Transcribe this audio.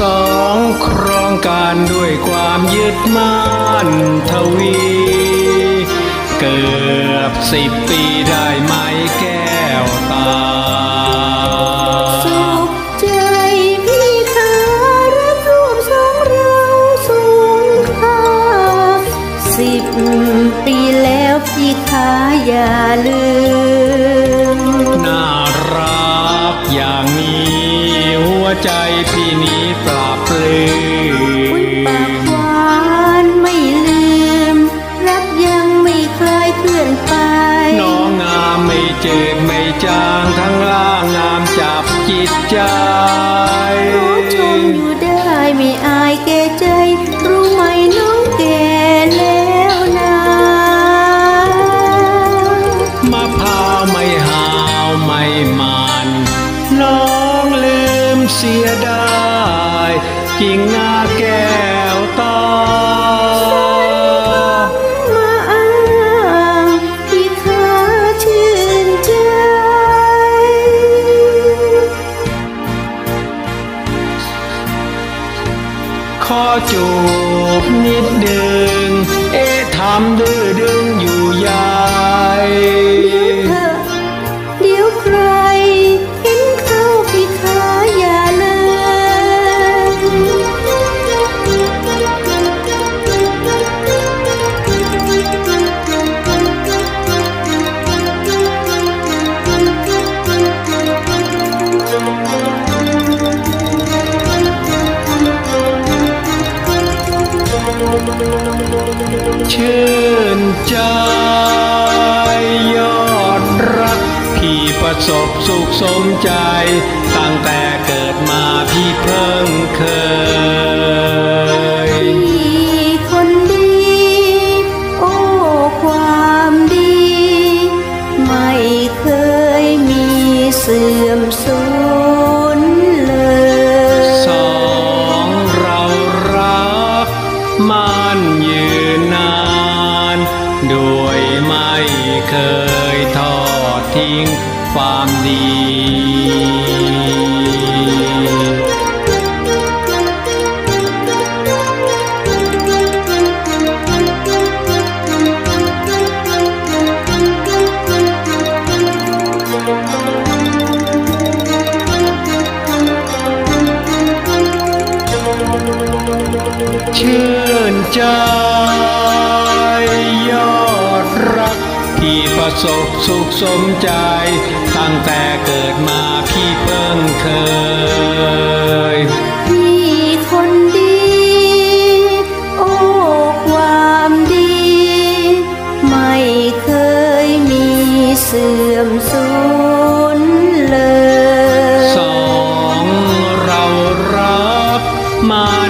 สองครองการด้วยความยึดมั่นทวี เกือบสิบปีได้ไหมแก้วตาสุขใจพี่ขารักรวมสองเราสูงค่าสิบปีแล้วพี่ขาอย่าลืม ใจพี่นี้ปราบปลือุ้มปากหวานไม่ลืม รักยังไม่เคยเคลื่อนไป น้องงามไม่จืดไม่จางทั้งล่างงามจับจิตใจ เสียได้จริงหน้าแก้วตามาอ้างที่ข้าชื่นใจขอจูบนิดดึง เอ๊ะทำดื้อ ชื่นใจยอดรัก พี่ประสบสุขสมใจ ตั้งแต่เกิดมาพี่เพิ่งเคย พี่คนดี โอ้ความดี ไม่เคยมีเสื่อมสูญ เคยทอดทิ้งความดีชื่นใจย่ ประสบสุขสมใจ ตั้งแต่เกิดมาพี่เพิ่งเคย พี่คนดี โอ้ความดี ไม่เคยมีเสื่อมสูญเลยสองเรารักมา